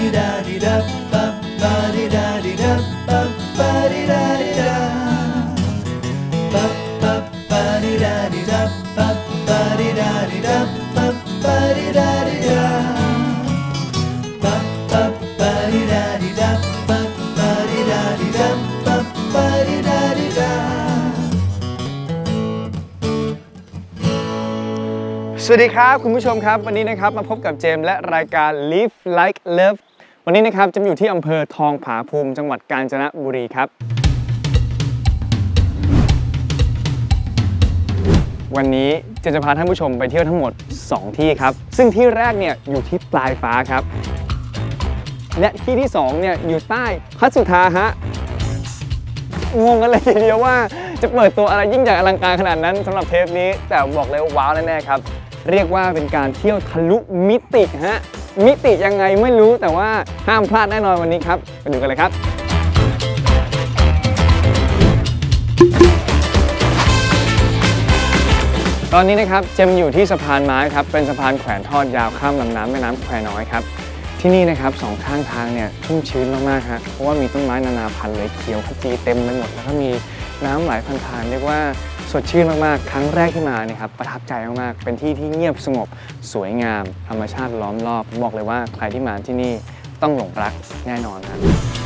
di da di da ba ba di da di da ba ba di da di da ba ba ba di da di da ba ba di da di da ba ba di da di da ba ba ba di da di da ba ba di da di da ba ba di da di da สวัสดีครับ คุณผู้ชมครับ วันนี้นะครับมาพบกับเจมส์และรายการ Live Like Love วันนี้นะครับจะอยู่ที่อำเภอทองผาภูมิ จังหวัดกาญจนบุรีครับ วันนี้จมส์จะพาท่านผู้ชมไปเที่ยวทั้งหมด 2 ที่ครับ ซึ่งที่แรกเนี่ยอยู่ที่ปลายฟ้าครับ และที่ที่2เนี่ยอยู่ใต้พัสุธาฮะงงกันเลยทีเดียวว่าจะเปิดตัวอะไรยิ่งใหญ่อลังการขนาดนั้นสำหรับเทปนี้ แต่บอกเลยว้าวแน่ๆครับ เรียกว่าเป็นการเที่ยวทะลุมิติฮะ มิติยังไงไม่รู้แต่ว่าห้ามพลาดแน่นอนวันนี้ครับไปดูกันเลยครับตอนนี้นะครับเจมอยู่ที่สะพานไม้ครับเป็นสะพานแขวนทอดยาวข้ามลำน้ำแม่น้ำแควน้อยครับที่นี่นะครับสองข้างทางเนี่ยชุ่มชื้นมากๆฮะเพราะว่ามีต้นไม้นานาพันธุ์เลยเขียวขจีเต็มไปหมดแล้วก็มีน้ำไหลพันทานๆเรียกว่า สดชื่นมาก ๆ ครั้งแรกที่มาเนี่ยครับประทับใจมาก ๆ เป็นที่ที่เงียบสงบ สวยงาม ธรรมชาติล้อมรอบ บอกเลยว่าใครที่มาที่นี่ต้องหลงรักแน่นอนครับ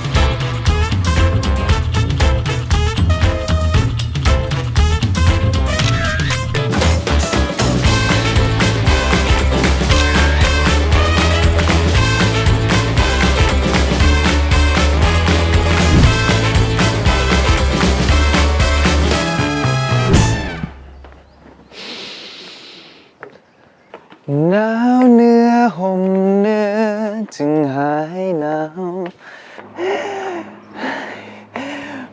หนาวเนื้อห่มเนื้อจึงหายหนาว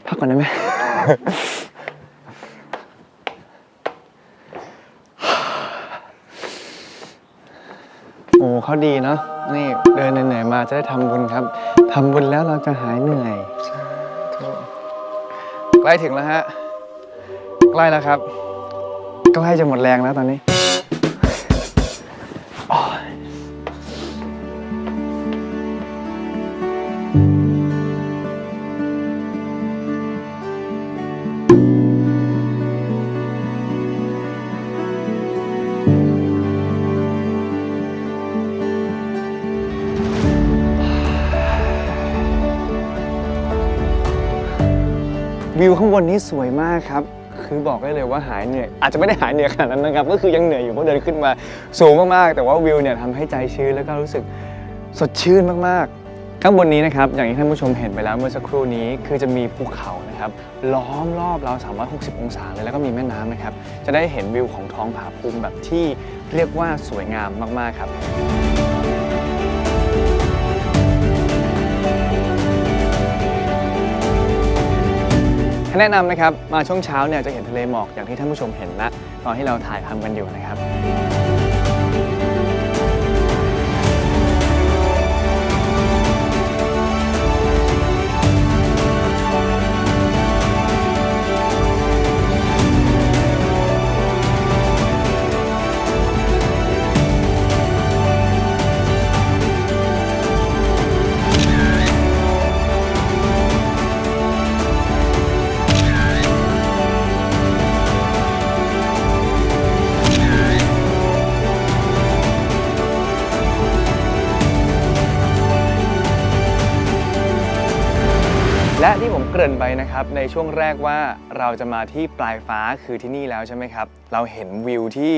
พักก่อนได้ไหม โอ้เขาดีเนาะนี่เดินเหนื่อยๆมาจะได้ทำบุญครับทำบุญแล้วเราจะหายเหนื่อย ใกล้ถึงแล้วฮะ ใกล้แล้วครับ ใกล้จะหมดแรงแล้วตอนนี้ วิวข้างบนนี้สวยมากครับ คือบอกได้เลยว่าหายเหนื่อย อาจจะไม่ได้หายเหนื่อยขนาดนั้นนะครับ ก็คือยังเหนื่อยอยู่เพราะเดินขึ้นมาสูงมากๆ แต่ว่าวิวเนี่ยทำให้ใจชื้นแล้วก็รู้สึกสดชื่นมากๆ ข้างบนนี้นะครับ อย่างที่ท่านผู้ชมเห็นไปแล้วเมื่อสักครู่นี้ คือจะมีภูเขานะครับ ล้อมรอบเรา 360 องศาเลย แล้วก็มีแม่น้ำนะครับ จะได้เห็นวิวของท้องผาภูมิแบบที่เรียกว่าสวยงามมากๆครับ แนะนำนะครับมาช่วงเช้าเนี่ยจะเห็นทะเลหมอกอย่างที่ท่านผู้ชมเห็นละตอนที่เราถ่ายทำกันอยู่นะครับ ไปนะครับในช่วงแรกว่าเราจะมาที่ปลายฟ้าคือที่นี่แล้วใช่ไหมครับ เราเห็นวิวที่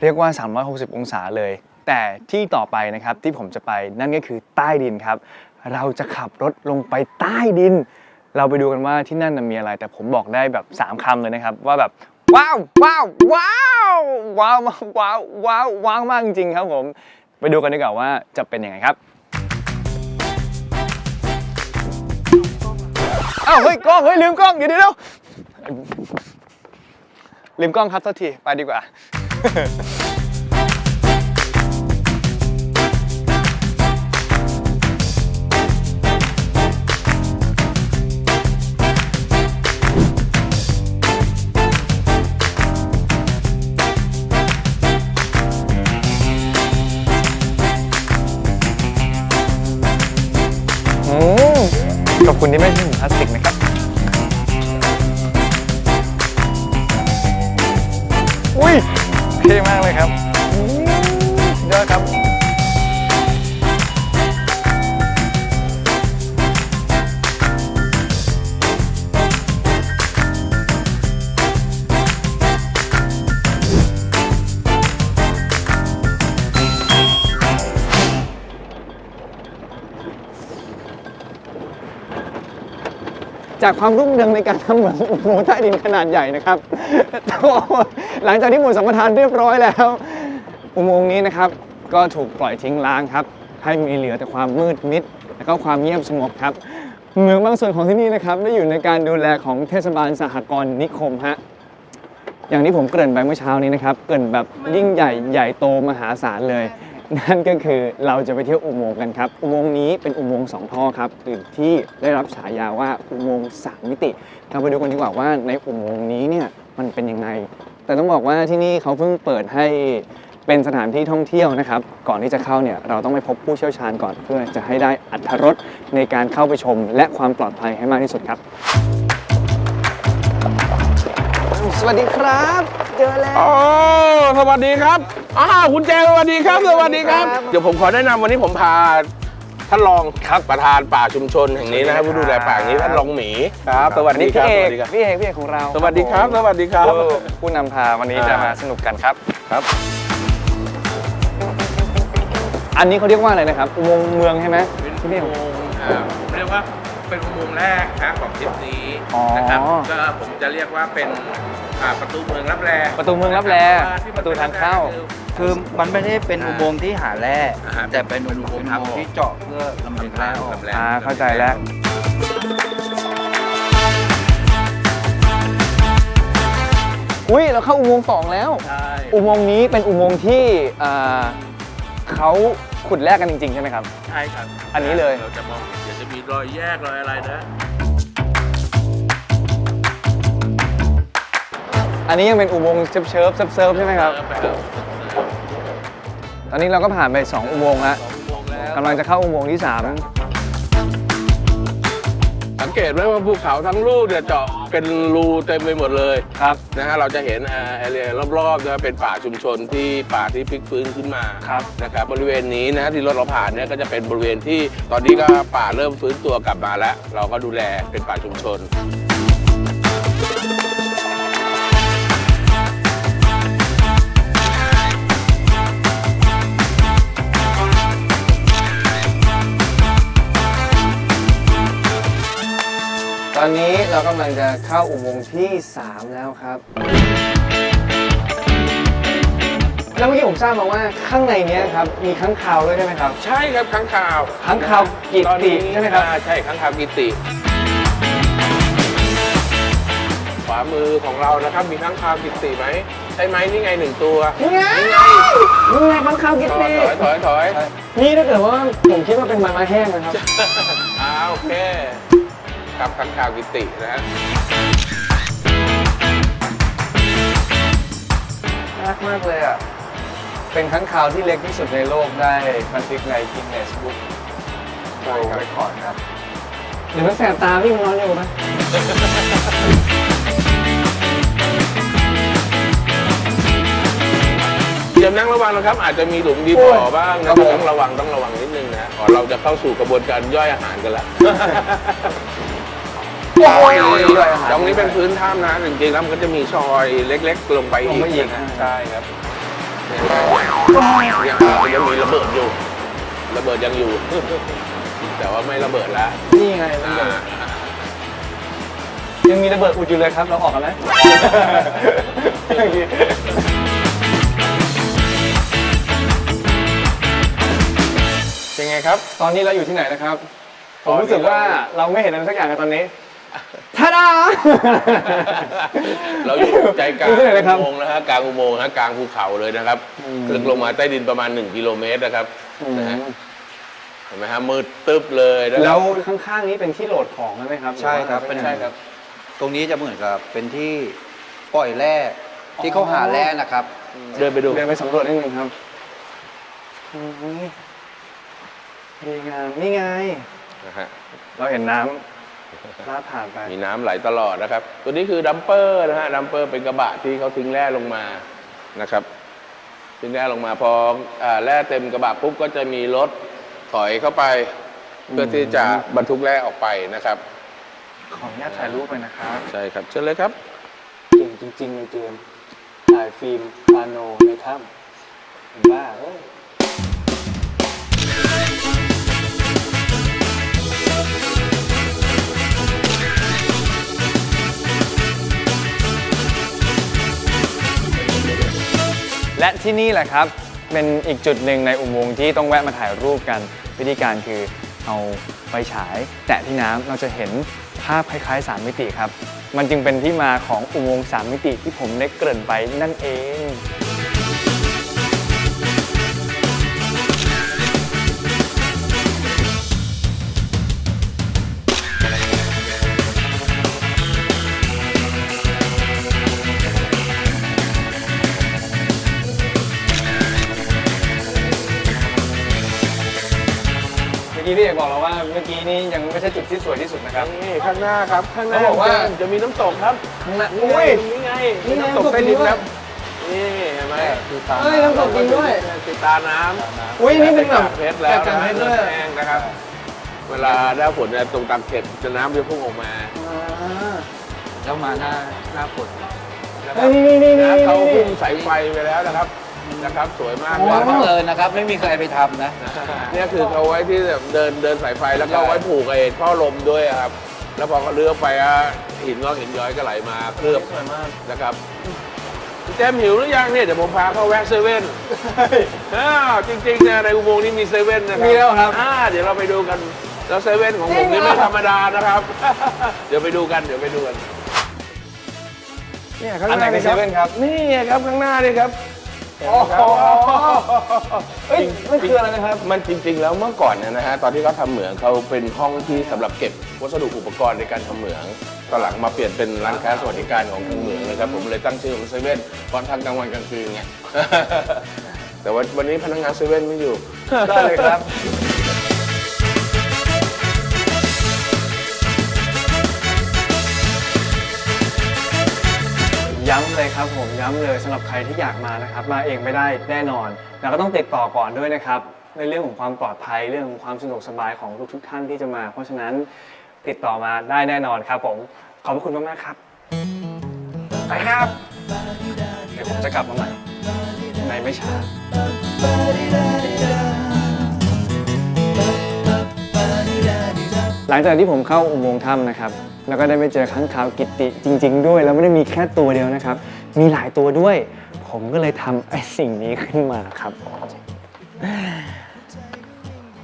เรียกว่า 360 องศาเลย แต่ที่ต่อไปนะครับที่ผมจะไปนั่นก็คือใต้ดินครับ เราจะขับรถลงไปใต้ดิน เราไปดูกันว่าที่นั่นนะมีอะไร แต่ผมบอกได้แบบ 3คำเลยนะครับ ว่าแบบว้าวว้าวว้าวว้าวมากว้าวว้าวว้าวมากจริงครับผม ไปดูกันดีกว่าว่าจะเป็นยังไงครับ อ้าวเฮ้ยกล้องเฮ้ยลืมกล้องเดี๋ยวเดี๋ยวลืมกล้องครับสักทีไปดีกว่า ขอบคุณที่ไม่ใช่ถุงพลาสติกนะครับ อุ้ยเท่มากเลยครับเดยอดครับ จากความรุ่งเรืองในการทำเหมืองอุโมงค์ใต้ดินขนาดใหญ่นะครับ หลังจากที่หมดสัมปทานเรียบร้อยแล้ว อุโมงค์นี้นะครับ ก็ถูกปล่อยทิ้งร้างครับ ให้มีเหลือแต่ความมืดมิด และก็ความเงียบสงบครับเหมืองบางส่วนของที่นี่นะครับได้อยู่ในการดูแลของเทศบาลสหกรณ์นิคมฮะอย่างที่ผมเกริ่นไปเมื่อเช้านี้นะครับ เกริ่นแบบยิ่งใหญ่ใหญ่โตมหาศาลเลย นั่นก็คือเราจะไปเที่ยวอุโมงค์กันครับ อุโมงค์นี้เป็นอุโมงค์สองท่อครับหรือที่ได้รับฉายาว่าอุโมงค์สามมิติ เราไปดูกันดีกว่าว่าในอุโมงค์นี้เนี่ยมันเป็นยังไง แต่ต้องบอกว่าที่นี่เขาเพิ่งเปิดให้เป็นสถานที่ท่องเที่ยวนะครับ ก่อนที่จะเข้าเนี่ยเราต้องไปพบผู้เชี่ยวชาญก่อนเพื่อจะให้ได้อัตรสในการเข้าไปชม และความปลอดภัยให้มากที่สุดครับ สวัสดีครับ เจอแล้ว โอ้สวัสดีครับอ้าวคุณแจสวัสดีครับ สวัสดีครับ ครับ เดี๋ยวผมขอแนะนำวันนี้ผมพาท่านรองครับประธานป่าชุมชนแห่งนี้นะครับสวัผู้สดีดูแลป่าแห่งนี้ครับท่านรองหมีครับ สวัสดีนี่คพี่รับเอสกวัสดีครับ พี่เอกพี่เอกของเราสวัสดีครับ สวัสดีครับ ผู้ผู้นำพาวันนี้จะอ่าม มาสนุกกันครับครับ อันนี้เขาเรียกว่าอะไรนะครับอุโมงค์เมืองใช่ไหมเป็นที่อุนี่โมงค์อ่าเรียกว่า เป็นอุโมงค์แรกนะของทริปนี้อ๋อนะครับก็ผมจะเรียกว่าเป็นอ่าประตูเมืองรับแลประตูเมืองรับแลเพาว่าที่ประตูทางเข้า คือมันไม่ได้เป็นอุโมงค์ที่หาแร่อ่าฮะแต่เป็นอุโมงค์เป็นอุโมงค์ทางออกที่เจาะเพื่อลำเลียงแร่ออก ลำแลอ่าเข้าใจแล้วอุ้ยเราเข้าอุโมงค์สองแล้ว ใช่อุโมงค์นี้เป็นอุโมงค์ที่อ่าเขาขุดแลกกันจริงๆใช่ไหมครับ ใช่ครับอันนี้เลย เราจะมองเห็นเดี๋ยวจะมี รอยแยกรอยอะไรนะ อันนี้ยังเป็นอุโมงค์เชิฟเชิฟๆเซิร์ฟๆใช่ไหมครับเออไปแล้วตอนนี้เราก็ผ่านไป2อุโมงค์แล้วสองอุโมงค์แล้วกำลังจะเข้าอุโมงค์ที่สังเกตไหมว่าภูเขาทั้งลูกเนี่ยเจาะ เป็นรูเต็มไปหมดเลย3ครับนะฮะเราจะเห็นแอเรียรอบๆนะเป็นป่าชุมชนที่ป่าที่พลิกฟื้นขึ้นมาครับนะครับบริเวณนี้นะที่รถเราผ่านเนี่ยก็จะเป็นบริเวณที่ตอนนี้ก็ป่าเริ่มฟื้นตัวกลับมาแล้ว เราก็ดูแลเป็นป่าชุมชน อนนี้เรากำลังจะเข้าอุโมงค์ที่ 3 แล้วครับ แล้วเมื่อกี้ผมทราบมาว่าข้างในเนี้ยครับ มีค้างคาวด้วยใช่ไหมครับ ใช่ครับค้างคาวค้างคาวกิติตอนนี้ใช่ไหมครับ อ่าใช่ค้างคาวกิติขวามือของเรานะครับมีค้างคาวกิติไหมใช่ไหมนี่ไงหนึ่งตัวนี่ไงนี่ไงค้างคาวกิถติอยถอยถอยถอยนี่ถ้าเกิดว่าผมคิดว่าเป็นไม้ไม้แห้งนะครับ อ่าโอเค ครับค้างคาวิตินะฮะน่ารักมากเลยอะ เป็นค้างคาวที่เล็กที่สุดในโลกได้บันทึกในกินเนสบุ๊กโวลด์เรคคอร์ดครับ เดี๋ยวมันแสบตาพี่มันนอนอยู่ไหมเตรียมนั่งระวังนะครับ อาจจะมีหลุมดีบ่อบ้างนะต้องระวังต้องระวังนิดนึงนะอ๋อเราจะเข้าสู่กระบวนการย่อยอาหารกันละโอ้ยด้ว ตรงนี้เป็นพื้นถ้ำนะจริงๆแล้วมันก็จะมีชอยเล็ก ๆ ลงไปลงไปอีอีกกนะนะใช่ครับเนี่ยมันยังมีระเบิดอยู่ ระเบิดยังอยู่ แต่ว่าไม่ระเบิดแล้วนี่ไงระเบิดยังมีระเบิดอุดอยู่เลยครับ เราออกกันไหมเป็นไงครับ ตอนนี้เราอยู่ที่ไหนนะครับผตอนมนี้รู้สึกว่าเราไม่เห็นอะไรสักอย่างกันตอนนี้ ทาดา เราอยู่ใจกลางอยู่ที่ไหนนะครับอุโมงค์นะฮะกลางอุโมงค์ฮะกลางภูเขาเลยนะครับอืมลึกลงมาใต้ดินประมาณ 1 กิโลเมตรนะครับอืมนะฮะเห็นไหมฮะมืดตึ๊บเลยนะคแล้รับ วข้างๆนี้เป็นที่โหลดของใช่ไหมครับใช่ครับหอว่าเป็นใช่ครับ ตรงนี้จะเหมือนกับเป็นที่ปล่อยแร่ที่เขาหาแร่นะครับ เดินไปดู เดินไปสำรวจนิดนึงครับอืมดีงามนี่ไง นะฮะเราเห็นน้ ลาดผ่านไป มีน้ำไหลตลอดนะครับ ตัวนี้คือดัมเปอร์นะฮะดัมเปอร์เป็นกระบะที่เขาทิ้งแร่ลงมานะครับทิ้งแร่ลงมาพออาแร่เต็มกระบะปุ๊บก็จะมีรถถอยเข้าไป เพื่อที่จะบรรทุกแร่ออกไปนะครับ ขออนุญาตถ่ายรูปไปนะครับใช่ครับเชิญเลยครับเก่งจริงๆเลยเจมส์ถ่ายฟิล์มพาโนในถ้ำเห็นว่าเอ้ย และที่นี่แหละครับ เป็นอีกจุดหนึ่งในอุโมงค์ที่ต้องแวะมาถ่ายรูปกัน วิธีการคือเอาไฟฉาย แตะที่น้ำเราจะเห็นภาพคล้ายๆ 3 มิติครับ มันจึงเป็นที่มาของอุโมงค์3มิติที่ผมได้เกริ่นไปนั่นเอง นี่ยังไม่ใช่จุดที่สวยที่สุดนะครับ นี่ข้างหน้าครับข้างหน้าเขาบอกว่า จะมีน้ำตกครับข้างหน้านี่ไงอุ้ย นี่ไงนี่ไงน้ำตกใต้ดินครับนี่เห็นไหมคือตามเฮ้ยน้ำตกจริงด้วยติดตาน้ำอุ้ยนี่เป็นแบบเพชรแล้วจากเพชรด้วย แห้งนะครับ เวลาหน้าฝนเนี่ยตรงตามเข็บจะน้ำจะพุ่งออกมาแล้วมาหน้าหน้าฝนนะคเฮ้รับยนี่นี่นี่นะนี่เขานี่พุ่งสายไฟไปแล้วนะครับ นะครับสวยมากโอ้เลยบังเอิญนะครับ ไม่มีใครไปทำนะ เนี่ยคือเขาไว้ที่แบบเดินเดินสายไฟแล้วก็ไว้ผูกไอ้ท่อลมด้วยอะครับ แล้วพอเขาเลือกไปอะหินงอกหินย้อยก็ไหลมาเคลือบสวยมากนะครับพี่แจมหิวหรือยังเนี่ยเดี๋ยวผมพาเข้าแวะเซเว่นอ้าวจริงๆนะในอุโมงค์นี้มีเซเว่นนะครับมีแล้วครับอ่าเดี๋ยวเราไปดูกันแล้วเซเว่นของผมจรินี่งเหรอไม่ธรรมดานะครับ เดี๋ยวไปดูกันเดี๋ยวไปดูกันเนี่ยข้างอันหไหนน้าคือเซเว่นครับนี่ไงครับข้างหน้านี่ครับ โอ้โหเฮ้ยมันคืออะไรนะครับ มันจริง ๆ แล้วเมื่อก่อนเนี่ยนะฮะตอนที่เขาทำเหมืองเขาเป็นห้องที่สำหรับเก็บวัสดุอุปกรณ์ในการทำเหมืองตอนหลังมาเปลี่ยนเป็นร้านค้าสวัสดิการของทางเหมืองนะครับผมเลยตั้งชื่อของเซเว่นตอนทำกลางวันกลางคืนไง แต่ว่าวันนี้พนักงานเซเว่นไม่อยู่ ได้เลยครับ ย้ำเลยครับผมย้ำเลยสำหรับใครที่อยากมานะครับมาเองไม่ได้แน่นอน แล้วก็ต้องติดต่อก่อนด้วยนะครับในเรื่องของความปลอดภัยเรื่องของความสะดวกสบายของทุกๆท่านที่จะมา เพราะฉะนั้นติดต่อมาได้แน่นอนครับผมขอบพระคุณมากๆครับไปครับเดี๋ยวผมจะกลับมาใหม่ในไม่ช้าหลังจากที่ผมเข้าอุโมงค์ถ้ำนะครับ แล้วก็ได้ไปเจอค้างคาวกิติจริง ๆ ด้วย แล้วไม่ได้มีแค่ตัวเดียวนะครับ มีหลายตัวด้วย ผมก็เลยทำไอ้สิ่งนี้ขึ้นมาครับ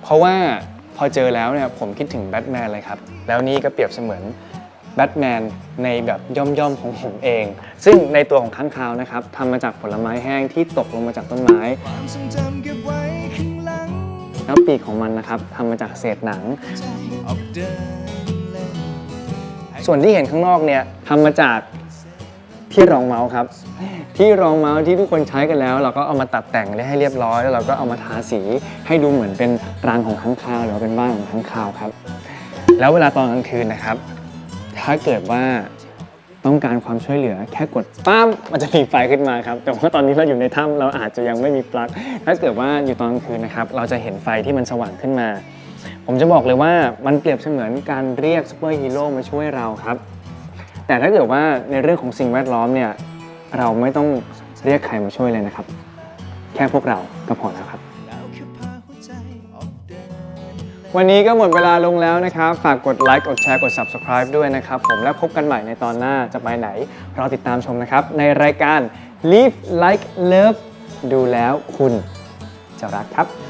เพราะว่าพอเจอแล้วเนี่ยผมคิดถึงแบทแมนเลยครับ แล้วนี่ก็เปรียบเสมือนแบทแมนในแบบย่อมๆของผมเอง ซึ่งในตัวของค้างคาวนะครับทำมาจากผลไม้แห้งที่ตกลงมาจากต้นไม้ แล้วปีกของมันนะครับทำมาจากเศษหนัง ส่วนที่เห็นข้างนอกเนี่ยทำมาจากที่รองเมาส์ครับ ที่รองเมาส์ที่ทุกคนใช้กันแล้ว เราก็เอามาตัดแต่งได้ให้เรียบร้อย แล้วเราก็เอามาทาสีให้ดูเหมือนเป็นรังของค้างคาวหรือว่าเป็นบ้านของค้างคาวครับ แล้วเวลาตอนกลางคืนนะครับ ถ้าเกิดว่าต้องการความช่วยเหลือแค่กดปั๊มมันจะมีไฟขึ้นมาครับ แต่ว่าตอนนี้เราอยู่ในถ้ำเราอาจจะยังไม่มีปลั๊กถ้าเกิดว่าอยู่ตอนกลางคืนนะครับ เราจะเห็นไฟที่มันสว่างขึ้นมา ผมจะบอกเลยว่ามันเปรียบเสมือนการเรียกซูเปอร์ฮีโร่มาช่วยเราครับ แต่ถ้าเกิดว่าในเรื่องของสิ่งแวดล้อมเนี่ยเราไม่ต้องเรียกใครมาช่วยเลยนะครับ แค่พวกเราก็พอแล้วครับ วันวันนี้ก็หมดเวลาลงแล้วนะครับ ฝากกดไลค์กดแชร์กด Subscribe ด้วยนะครับผมและพบกันใหม่ในตอนหน้าจะไปไหนรอติดตามชมนะครับ ในรายการ Live Like Love ดูแล้วคุณจะรักครับ